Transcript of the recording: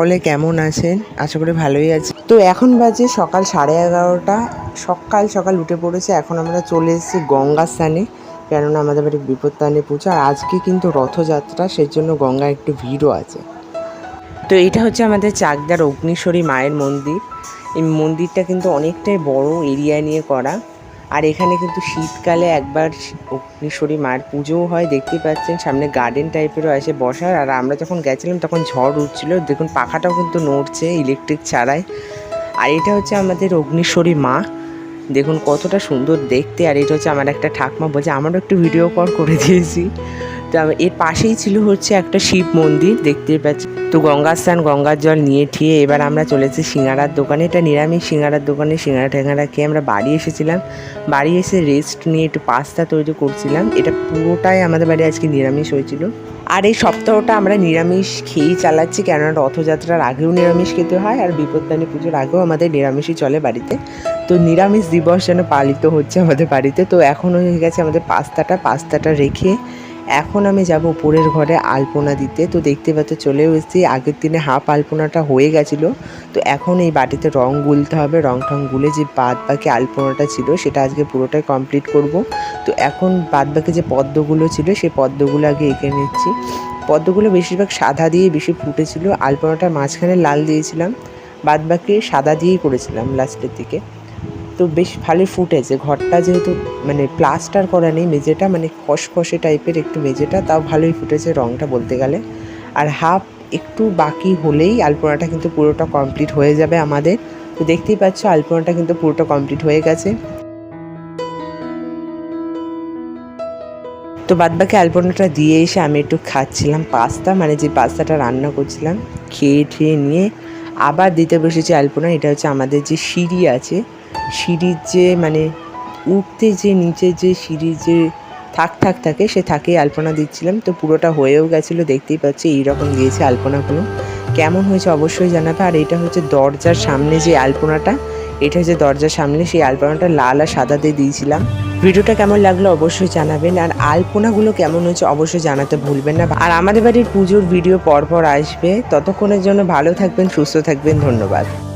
সকলে কেমন আছেন? আশা করি ভালোই আছে। তো এখন বাজে সকাল সাড়ে এগারোটা। সকাল সকাল উঠে পড়েছে। এখন আমরা চলে এসেছি গঙ্গা স্থানে কেননা আমাদের বাড়ি বিপত্তানে পুজো। আর আজকে কিন্তু রথযাত্রা সেই জন্য গঙ্গায় একটু ভিড়ও আছে। তো এটা হচ্ছে আমাদের চাকদার অগ্নিশ্বরী মায়ের মন্দির। এই মন্দিরটা কিন্তু অনেকটাই বড় এরিয়া নিয়ে করা। আর এখানে কিন্তু শীতকালে একবার অগ্নিশ্বরী মায়ের পুজোও হয় দেখতে পাচ্ছেন। সামনে গার্ডেন টাইপেরও আছে বসার। আর আমরা যখন গেছিলাম, তখন ঝড় উঠছিল। দেখুন, পাখাটাও কিন্তু নড়ছে ইলেকট্রিক ছাড়াই। আর এটা হচ্ছে আমাদের অগ্নিশ্বরী মা। দেখুন, কতটা সুন্দর দেখতে। আর এটা হচ্ছে আমার একটা ঠাকমা বলছে, আমারও একটু ভিডিও কল করে দিয়েছি। তো এর পাশেই ছিল হচ্ছে একটা শিব মন্দির, দেখতে পাচ্ছি। তো গঙ্গা স্নান, গঙ্গার জল নিয়ে ঠিয়ে এবার আমরা চলেছি সিঙ্গারার দোকানে। এটা নিরামিষ সিঙ্গারার দোকানে, সিঙ্গারা টেঙ্গারা খেয়ে আমরা বাড়ি এসেছিলাম। বাড়ি এসে রেস্ট নিয়ে একটু পাস্তা তৈরি করছিলাম। এটা পুরোটাই আমাদের বাড়ি আজকে নিরামিষ হয়েছিল। আর এই সপ্তাহটা আমরা নিরামিষ খেয়েই চালাচ্ছি, কেননা রথযাত্রার আগেও নিরামিষ খেতে হয় আর বিপত্তানি পুজোর আগেও আমাদের নিরামিষই চলে বাড়িতে। তো নিরামিষ দিবস যেন পালিত হচ্ছে আমাদের বাড়িতে। তো এখন হয়ে গেছে আমাদের পাস্তাটা পাস্তাটা রেখে এখন আমি যাব উপরের ঘরে আলপনা দিতে। তো দেখতে পাচ্ছ, চলেও এসেছি। আগের দিনে হাফ আলপনাটা হয়ে গেছিল। তো এখন এই বাটিতে রং গুলতে হবে। রং টং গুলে যে বাদ বাকি আলপনাটা ছিল, সেটা আজকে পুরোটাই কমপ্লিট করব। তো এখন বাদ বাকি যে পদ্মগুলো ছিল, সেই পদ্মগুলো আগে এঁকে নিচ্ছি। পদ্মগুলো বেশিরভাগ সাদা দিয়ে বেশি ফুটেছিল। আলপনাটা মাঝখানে লাল দিয়েছিলাম। বাদ বাকি সাদা দিয়েই করেছিলাম লাস্টের দিকে। তো বেশ ভালোই ফুটেছে ঘরটা যেহেতু মানে প্লাস্টার করা নেই, মেঝেটা মানে খসখসে টাইপের একটু মেঝেটা, তাও ভালোই ফুটেছে রংটা বলতে গেলে। আর হাফ একটু বাকি হলেই আলপনাটা কিন্তু পুরোটা কমপ্লিট হয়ে যাবে আমাদের। তো দেখতেই পাচ্ছ, আলপনাটা কিন্তু পুরোটা কমপ্লিট হয়ে গেছে। তো বাদবাকি আলপনাটা দিয়ে এসে আমি একটু খাচ্ছিলাম পাস্তা মানে যে পাস্তাটা রান্না করছিলাম খেয়ে ঠেয়ে নিয়ে আবার দিতে বসেছি আলপনা। এটা হচ্ছে আমাদের যে সিঁড়ি আছে সিঁড়ির যে মানে উঠতে যে, নিচে যে সিঁড়ির যে থাক থাক থাকে, সে থাকেই আলপনা দিচ্ছিলাম। তো পুরোটা হয়েও গেছিল, দেখতেই পাচ্ছি এইরকম দিয়েছে আলপনাগুলো। কেমন হয়েছে অবশ্যই জানাবে। আর এটা হচ্ছে দরজার সামনে যে আলপনাটা, এটা হচ্ছে দরজার সামনে, সেই আলপনাটা লাল আর সাদা দিয়ে দিয়েছিলাম। ভিডিওটা কেমন লাগল অবশ্যই জানাবেন। আর আলপনাগুলো কেমন হয়েছে অবশ্যই জানাতে ভুলবেন না। আর আমাদের বাড়ির পুজোর ভিডিও পরপর আসবে। ততক্ষণের জন্য ভালো থাকবেন, সুস্থ থাকবেন, ধন্যবাদ।